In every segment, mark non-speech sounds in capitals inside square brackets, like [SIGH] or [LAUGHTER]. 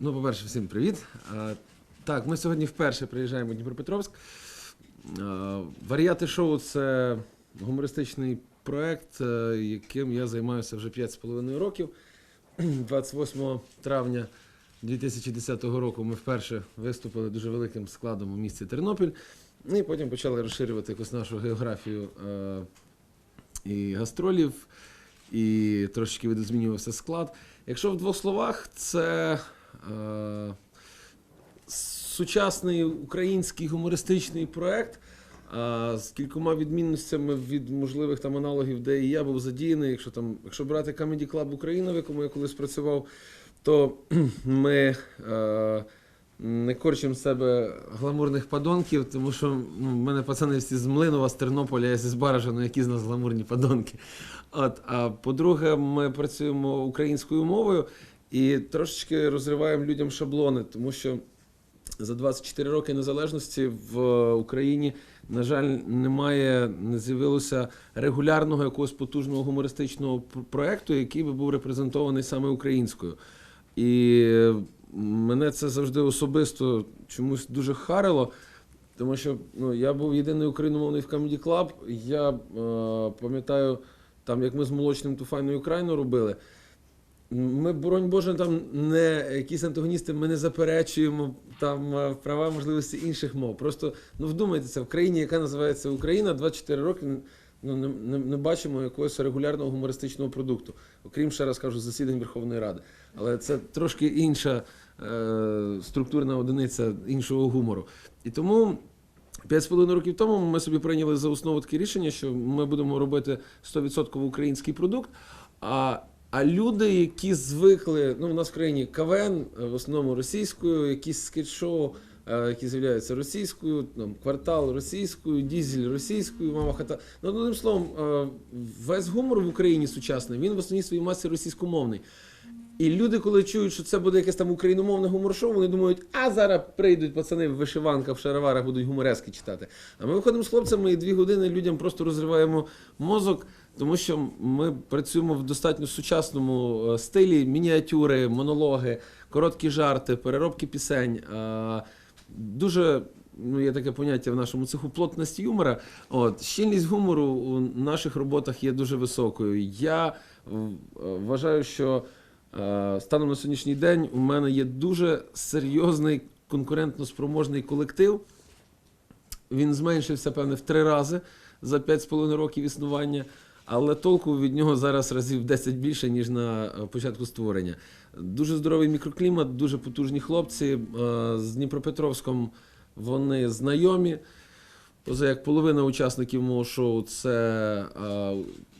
Ну, по-перше, всім привіт. Так, ми сьогодні вперше приїжджаємо в Дніпропетровськ. Варіати шоу це гумористичний проект, е, яким я займаюся вже 5,5 років. [CLEARS THROAT] 28 травня 2010 року ми вперше виступили дуже великим складом у місті Тернопіль. І потім почали розширювати якусь нашу географію е, і гастролів, і трошечки видозмінювався склад. Якщо в двох словах, це сучасний український гумористичний проект. е, з кількома відмінностями від можливих там аналогів, де і я був задіяний. Якщо там, якщо брати Comedy Club Україна, в якому я колись працював, то [CLEARS THROAT] ми е, не корчимо себе гламурних падонків, тому що ну, в мене пацани всі з Млинова, з Тернополя, я зі Збаража, ну які з нас гламурні падонки. От, а по-друге, ми працюємо українською мовою і трошечки розриваємо людям шаблони, тому що за 24 роки незалежності в Україні, на жаль, немає, не з'явилося регулярного якогось потужного гумористичного пр- проекту, який би був репрезентований саме українською. І мене це завжди особисто чомусь дуже харило. Тому що ну, я був єдиний україномовний в Comedy Club. Я е, пам'ятаю, там, як ми з молочним ту файну Україну робили. Ми, боронь Боже, там не якісь антагоністи, ми не заперечуємо там е, права можливості інших мов. Просто ну вдумайтеся, в країні, яка називається Україна, 24 роки ну, не, не, не бачимо якогось регулярного гумористичного продукту. Окрім ще раз кажу, засідань Верховної Ради. Але це трошки інша е, структурна одиниця іншого гумору. І тому. П'ять з половиною років тому ми собі прийняли за основу таке рішення, що ми будемо робити 100% український продукт. А, а люди, які звикли, ну в нас в країні КВН е, в основному російською, якісь скетч-шоу, е, які з'являються російською, там, квартал російською, дізель російською, мама хата. Ну, одним словом, е, весь гумор в Україні сучасний, він в основній своїй масі російськомовний. І люди, коли чують, що це буде якесь там україномовне гумор-шоу, вони думають, а зараз прийдуть пацани в вишиванках, в шароварах, будуть гуморески читати. А ми виходимо з хлопцями і дві години людям просто розриваємо мозок, тому що ми працюємо в достатньо сучасному е, стилі: мініатюри, монологи, короткі жарти, переробки пісень. Е, Дуже. Ну, є таке поняття в нашому цеху плотність юмора. От, щільність гумору у наших роботах є дуже високою. Я вважаю, що Е, Станом на сьогоднішній день у мене є дуже серйозний конкурентно спроможний колектив. Він зменшився, певне, в три рази за 5,5 років існування, але толку від нього зараз разів 10 більше, ніж на е, початку створення. Дуже здоровий мікроклімат, дуже потужні хлопці. Е, З Дніпропетровськом вони знайомі. Поза як половина учасників мого шоу це е,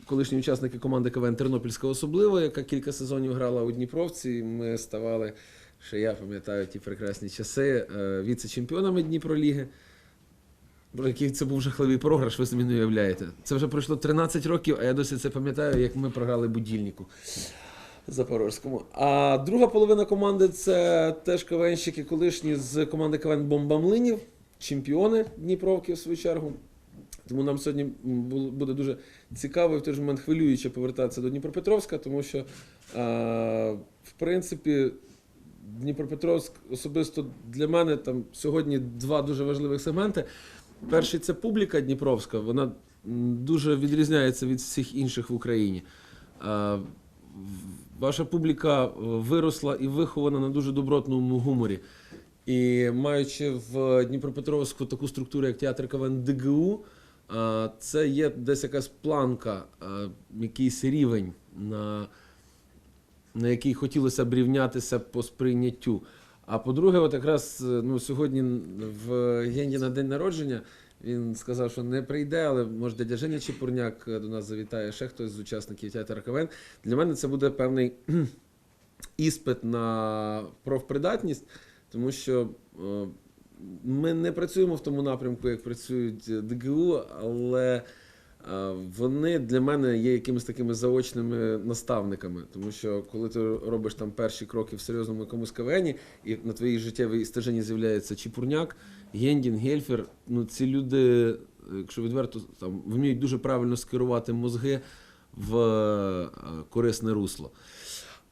колишні учасники команди КВН Тернопільська особлива, яка кілька сезонів грала у Дніпровці. Ми ставали, ще я пам'ятаю ті прекрасні часи, е, віце-чемпіонами Дніпроліги. Боже, який це був жахливий програш, ви собі не уявляєте. Це вже пройшло 13 років, а я досі це пам'ятаю, як ми програли будільнику. Запорозькому. А друга половина команди це теж КВНщики колишні з команди КВН Бомба Млинів, чемпіони Дніпровки, в свою чергу. Тому нам сьогодні буде дуже цікаво і в той же момент хвилююче повертатися до Дніпропетровська, тому що, в принципі, Дніпропетровськ особисто для мене там сьогодні два дуже важливих сегменти. Перший це публіка Дніпровська, вона дуже відрізняється від всіх інших в Україні. Ваша публіка е, виросла і вихована на дуже добротному гуморі. І маючи в Дніпропетровську таку структуру, як театр КВН ДГУ, це є десь якась планка, якийсь рівень, на, на який хотілося б рівнятися по сприйняттю. А по-друге, от якраз е, ну, сьогодні в Генді на день народження він сказав, що не прийде, але може дядя Женя Чепурняк е, до нас завітає ще хтось з учасників театру КВН. Для мене це буде певний [CLEARS THROAT] іспит на профпридатність, тому що е, ми не працюємо в тому напрямку, як працюють е, ДГУ, але е, вони для мене є якимись такими заочними наставниками. Тому що коли ти робиш там перші кроки в серйозному якомусь кавені, і на твоїй життєвій стежині з'являється Чіпурняк, Гендін, Гельфер, ну ці люди, е, якщо відверто, там вміють дуже правильно скерувати мозги в корисне русло.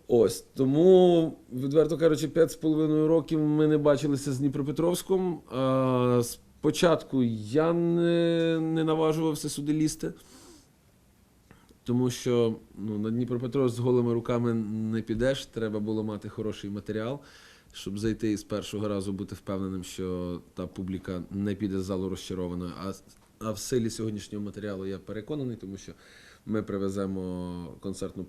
Ось тому, відверто кажучи, 5,5 років ми не бачилися з Дніпропетровськом. Спочатку я не, не наважувався сюди лізти, тому що ну, на Дніпропетровськ з голими руками не підеш. Треба було мати хороший матеріал, щоб зайти і з першого разу бути впевненим, що та публіка не піде з залу розчарованою. А, а в силі сьогоднішнього матеріалу я переконаний, тому що ми привеземо концертну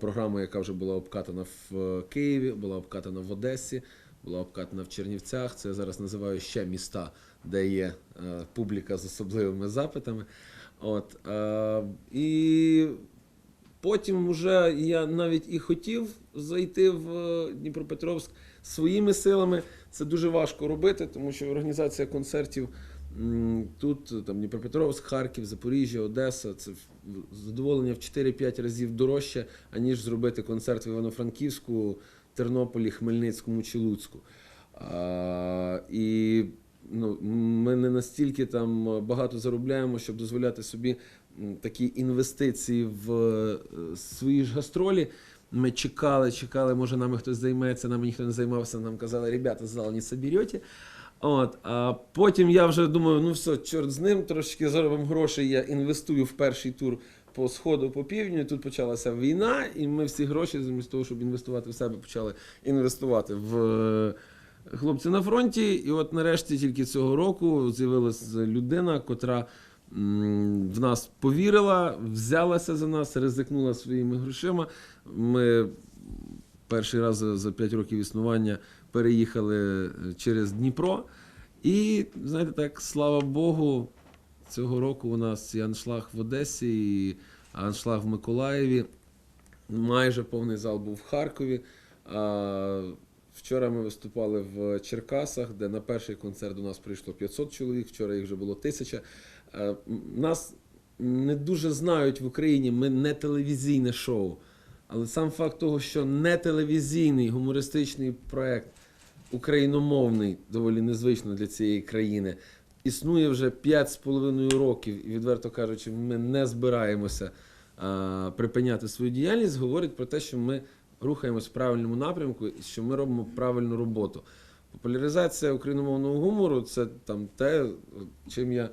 програму, яка вже була обкатана в Києві, була обкатана в Одесі, була обкатана в Чернівцях. Це я зараз називаю ще міста, де є е, публіка з особливими запитами. От, е, і потім вже я навіть і хотів зайти в е, Дніпропетровськ своїми силами. Це дуже важко робити, тому що організація концертів тут, там Дніпропетровськ, Харків, Запоріжжя, Одеса це задоволення в 4-5 разів дорожче, аніж зробити концерт в Івано-Франківську, Тернополі, Хмельницькому чи Луцьку. А, і ну, ми не настільки там багато заробляємо, щоб дозволяти собі такі інвестиції в е, свої ж гастролі. Ми чекали, чекали, може нами хтось займеться, нами ніхто не займався. Нам казали, ребята, зал не соберете. От, а потім я вже думаю, ну все, чорт з ним, трошки заробимо грошей, я інвестую в перший тур по сходу, по півдню. Тут почалася війна, і ми всі гроші, замість того, щоб інвестувати в себе, почали інвестувати в е, хлопці на фронті. І от нарешті тільки цього року з'явилася людина, котра в нас повірила, взялася за нас, ризикнула своїми грошима. Ми перший раз за 5 років існування переїхали е, через Дніпро. І, знаєте, так, слава Богу, цього року у нас і аншлаг в Одесі, і аншлаг в Миколаєві. Майже повний зал був в Харкові. А, вчора ми виступали в Черкасах, де на перший концерт до нас прийшло 500 чоловік, вчора їх вже було 1000. Е, Нас не дуже знають в Україні, ми не телевізійне шоу. Але сам факт того, що не телевізійний гумористичний проект україномовний, доволі незвично для цієї країни, існує вже 5,5 років, і відверто кажучи, ми не збираємося а, припиняти свою діяльність, говорить про те, що ми рухаємось в правильному напрямку і що ми робимо правильну роботу. Популяризація україномовного гумору це там те, чим я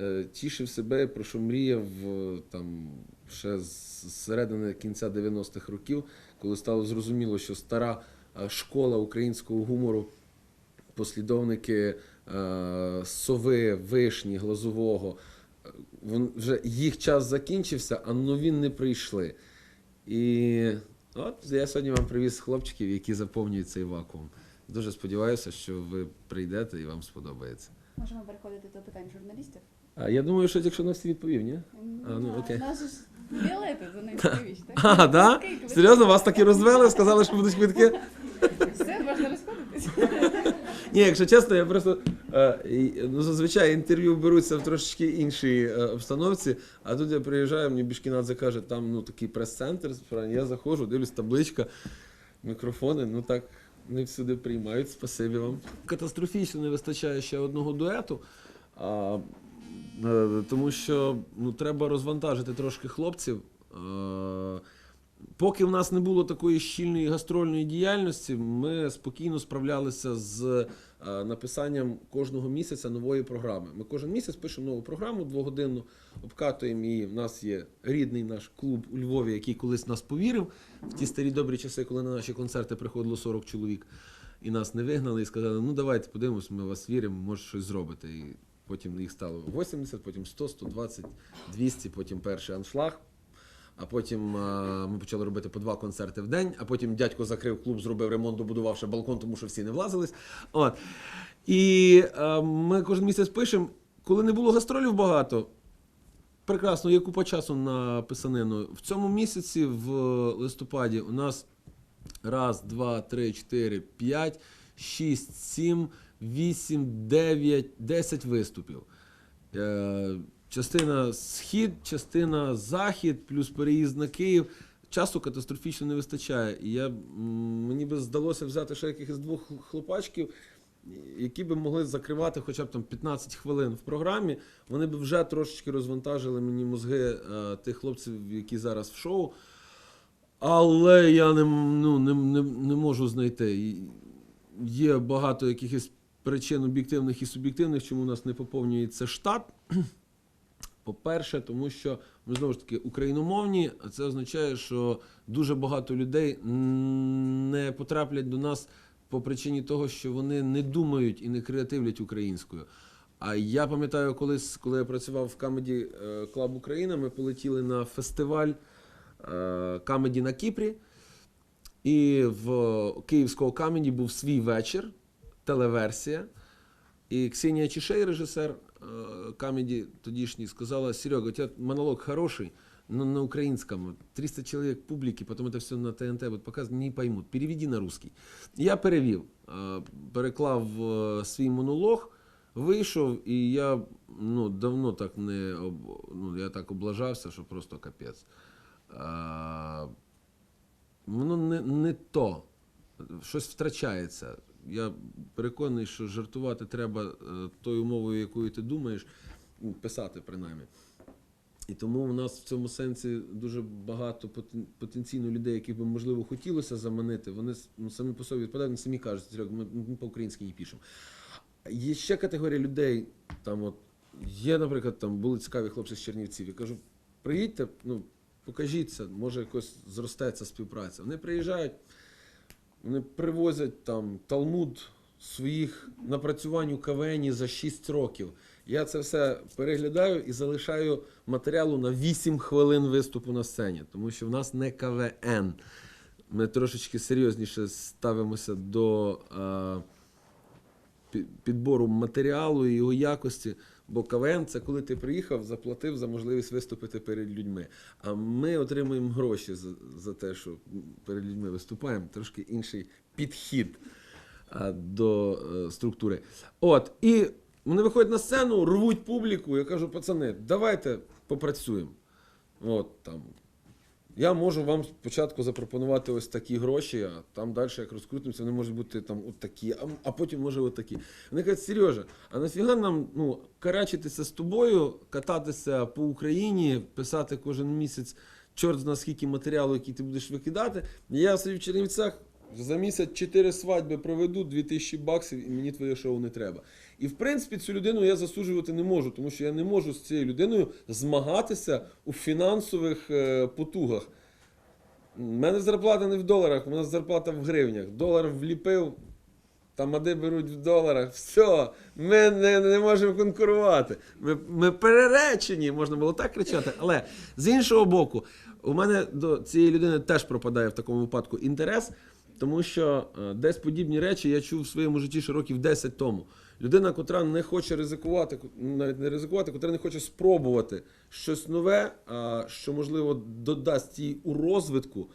е, тішив себе, про що мріяв е, там ще з середини кінця 90-х років, коли стало зрозуміло, що стара школа українського гумору, послідовники е, сови, вишні, глазового, е, вже їх час закінчився, а нові не прийшли. І от я сьогодні вам привіз хлопчиків, які заповнюють цей вакуум. Дуже сподіваюся, що ви прийдете і вам сподобається. Можемо переходити до питань журналістів. А я думаю, що якщо на всі відповів, ні? А, ну, окей. Білети за ним так? А, да? Серйозно, вас таки розвели, сказали, що будуть квитки? Все, можна розходитись. Ні, якщо чесно, я просто е, ну, зазвичай інтерв'ю беруться в трошечки іншій е, обстановці, а тут я приїжджаю, мені Бішкінадзе каже, там ну, такий прес-центр, справді, я заходжу, дивлюсь табличка, мікрофони, ну так не всюди приймають, спасибі вам. Катастрофічно не вистачає ще одного дуету. А, тому що ну, треба розвантажити трошки хлопців. Е, Поки в нас не було такої щільної гастрольної діяльності, ми спокійно справлялися з е, написанням кожного місяця нової програми. Ми кожен місяць пишемо нову програму двогодинну, обкатуємо її. У нас є рідний наш клуб у Львові, який колись нас повірив в ті старі добрі часи, коли на наші концерти приходило 40 чоловік, і нас не вигнали, і сказали: ну давайте подивимось, ми вас віримо, може щось зробите. І потім їх стало 80, потім 100, 120, 200, потім перший аншлаг. А потім е, ми почали робити по два концерти в день, а потім дядько закрив клуб, зробив ремонт, добудувавши балкон, тому що всі не влазились. От. І е, ми кожен місяць пишемо, коли не було гастролів багато. Прекрасно, є купа часу на писанину. В цьому місяці, в листопаді, у нас раз, два, три, чотири, п'ять, шість, сім, вісім, дев'ять, десять виступів. Е, частина схід, частина захід, плюс переїзд на Київ. Часу катастрофічно не вистачає. І я, мені би здалося взяти ще якихось двох хлопачків, які би могли закривати хоча б там 15 хвилин в програмі. Вони б вже трошечки розвантажили мені мозги е, тих хлопців, які зараз в шоу. Але я не, ну, не, не, не можу знайти. Є багато якихось причин об'єктивних і суб'єктивних, чому у нас не поповнюється штат. [CLEARS THROAT] По-перше, тому що ми знову ж таки україномовні, а це означає, що дуже багато людей не потраплять до нас по причині того, що вони не думають і не креативлять українською. А я пам'ятаю, колись, коли я працював в Comedy е, Club Україна, ми полетіли на фестиваль Камеді на Кіпрі. І в київського камеді був свій вечір, телеверсія. І Ксенія Чишей, режисер камеді тодішній, сказала: Серега, у тебе монолог хороший, но на українському. 300 чоловік публіки, потім це все на ТНТ будуть показувати, не поймуть. Переведи на русский. Я перевів, е, переклав е, свій монолог, вийшов, і я ну, давно так не ну, я так облажався, що просто капець. Е, Воно не, не то. Щось втрачається. Я переконаний, що жартувати треба е, тою мовою, якою ти думаєш, ну, писати принаймні. І тому у нас в цьому сенсі дуже багато потенційно людей, яких би можливо хотілося заманити, вони ну, самі по собі відпадають, вони самі кажуть, ми, ми по-українськи не пишемо. Є ще категорія людей, там от є, наприклад, там були цікаві хлопці з Чернівців. Я кажу, приїдьте, ну, покажіться, може якось зростеться співпраця. Вони приїжджають, вони привозять там Талмуд своїх напрацювань у КВН за 6 років. Я це все переглядаю і залишаю матеріалу на 8 хвилин виступу на сцені, тому що в нас не КВН. Ми трошечки серйозніше ставимося до е, пі- підбору матеріалу і його якості. Бо КВН це коли ти приїхав, заплатив за можливість виступити перед людьми. А ми отримуємо гроші за, за те, що перед людьми виступаємо. Трошки інший підхід а, до е, структури. От, і вони виходять на сцену, рвуть публіку. Я кажу, пацани, давайте попрацюємо. От там. Я можу вам спочатку запропонувати ось такі гроші, а там далі, як розкрутимося, вони можуть бути там от такі, а, а потім може от такі. Вони кажуть, Сережа, а нафіга нам ну, карачитися з тобою, кататися по Україні, писати кожен місяць чорт зна скільки матеріалу, який ти будеш викидати. Я собі в Чернівцях за місяць 4 свадьби проведу, 2000 баксів, і мені твоє шоу не треба. І в принципі цю людину я засуджувати не можу, тому що я не можу з цією людиною змагатися у фінансових е, потугах. У мене зарплата не в доларах, у мене зарплата в гривнях. Долар вліпив, тамади беруть в доларах. Все, ми не, не можемо конкурувати. Ми, ми переречені, можна було так кричати. Але з іншого боку, у мене до цієї людини теж пропадає в такому випадку інтерес, тому що е, десь подібні речі я чув в своєму житті ще років 10 тому. Людина, котра не хоче ризикувати, ко- навіть не ризикувати, котра не хоче спробувати щось нове, що можливо додасть їй у розвитку.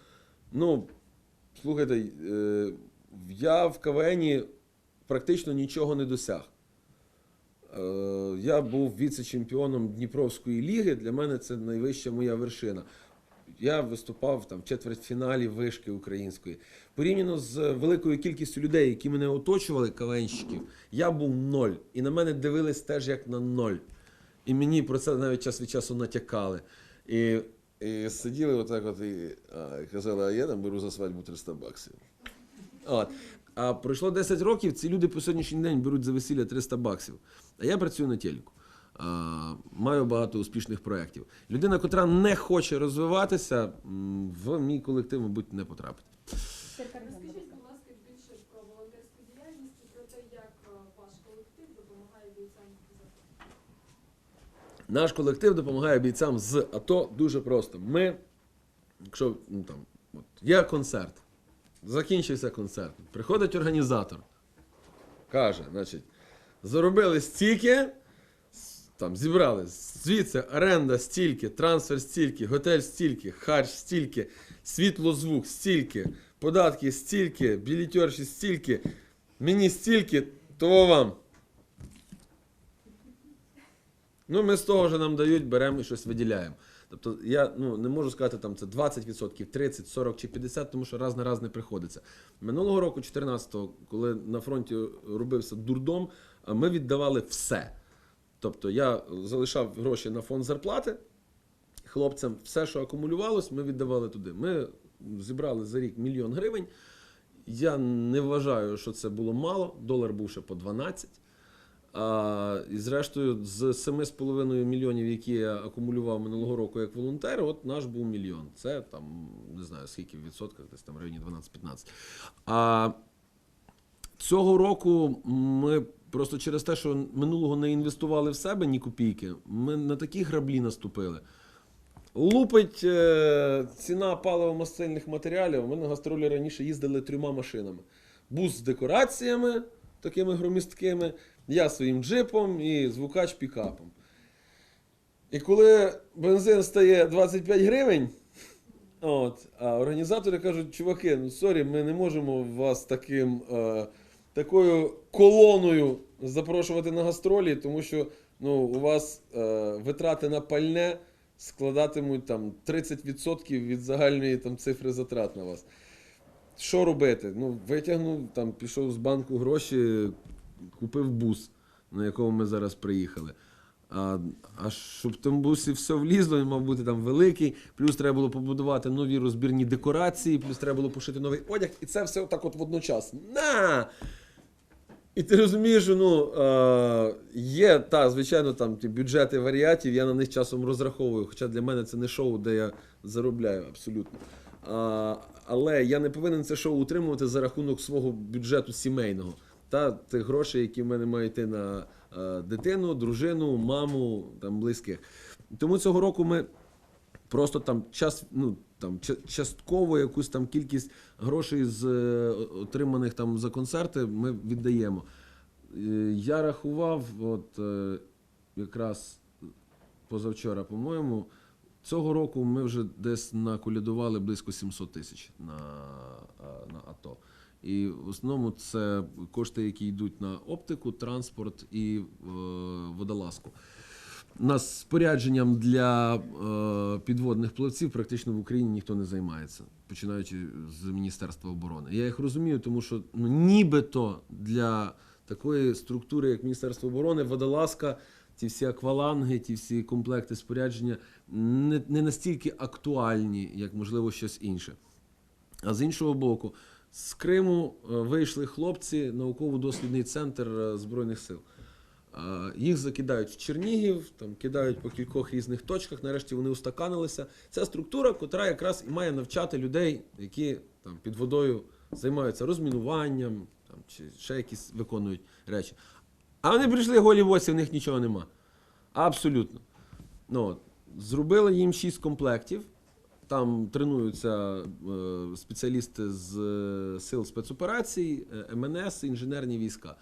Ну, слухайте, е, я в КВНі практично нічого не досяг. Е, Я був віце-чемпіоном Дніпровської ліги. Для мене це найвища моя вершина. Я виступав там в четвертьфіналі вишки української. Порівняно з великою кількістю людей, які мене оточували, КВНщиків, я був ноль. І на мене дивились теж як на ноль. І мені про це навіть час від часу натякали. І, і сиділи отак от і, а, і казали, а я там беру за свадьбу 300 баксів. От. А пройшло 10 років, ці люди по сьогоднішній день беруть за весілля 300 баксів. А я працюю на телеку. А, маю багато успішних проєктів. Людина, котра не хоче розвиватися, в мій колектив, мабуть, не потрапить. Розкажіть, будь ласка, більше про волонтерську діяльність і про те, як е, ваш колектив допомагає бійцям з АТО. Наш колектив допомагає бійцям з АТО дуже просто. Ми, якщо ну, там, от, є концерт, закінчився концерт, приходить організатор, каже, значить, заробили стільки, там зібрали звідси оренда стільки, трансфер стільки, готель стільки, харч стільки, світлозвук стільки, податки стільки, білітерші стільки, мені стільки, того вам. Ну, ми з того, що нам дають, беремо і щось виділяємо. Тобто я ну, не можу сказати, там це 20%, 30, 40 чи 50, тому що раз на раз не приходиться. Минулого року, 14-го, коли на фронті робився дурдом, ми віддавали все. Тобто я залишав гроші на фонд зарплати хлопцям, все, що акумулювалось, ми віддавали туди. Ми зібрали за рік мільйон гривень. Я не вважаю, що це було мало. Долар був ще по 12. А, і зрештою, з 7,5 мільйонів, які я акумулював минулого року як волонтер, от наш був мільйон. Це там не знаю скільки в відсотках, десь там в районі 12-15. А цього року ми просто через те, що минулого не інвестували в себе ні копійки, ми на такі граблі наступили. Лупить е, ціна паливо-мастильних матеріалів. Ми на гастролі раніше їздили трьома машинами. Бус з декораціями, такими громісткими, я своїм джипом і звукач пікапом. І коли бензин стає 25 гривень, от, а організатори кажуть, чуваки, ну сорі, ми не можемо вас таким, е, такою колоною запрошувати на гастролі, тому що ну, у вас е, витрати на пальне складатимуть там 30% від загальної там, цифри затрат на вас. Що робити? Ну, витягнув, там, пішов з банку гроші, купив бус, на якому ми зараз приїхали. А, а щоб в тому бусі все влізло, він мав бути там великий, плюс треба було побудувати нові розбірні декорації, плюс треба було пошити новий одяг, і це все отак от водночас. На! І ти розумієш, ну, е, є, та, звичайно, там ті бюджети варіатів, я на них часом розраховую. Хоча для мене це не шоу, де я заробляю абсолютно. А, але я не повинен це шоу утримувати за рахунок свого бюджету сімейного та тих грошей, які в мене мають йти на е, дитину, дружину, маму, там, близьких. Тому цього року ми просто там час, ну, там, частково якусь там кількість грошей з е, отриманих там за концерти ми віддаємо. Е, Я рахував, от е, якраз позавчора, по-моєму, цього року ми вже десь наколядували близько 700 тисяч на, на АТО. І в основному це кошти, які йдуть на оптику, транспорт і е, водолазку. Нас спорядженням для е, підводних плавців практично в Україні ніхто не займається, починаючи з Міністерства оборони. Я їх розумію, тому що ну, нібито для такої структури, як Міністерство оборони, водолазка, ті всі акваланги, ті всі комплекти спорядження не, не настільки актуальні, як можливо щось інше. А з іншого боку, з Криму е, вийшли хлопці, науково-дослідний центр е, Збройних сил. Їх закидають в Чернігів, там кидають по кількох різних точках. Нарешті вони устаканилися. Це структура, яка якраз і має навчати людей, які там під водою займаються розмінуванням, там чи ще якісь виконують речі. А вони прийшли голі в них нічого нема. Абсолютно. Ну. Зробили їм 6 комплектів. Там тренуються е, спеціалісти з е, сил спецоперацій, е, МНС, інженерні війська.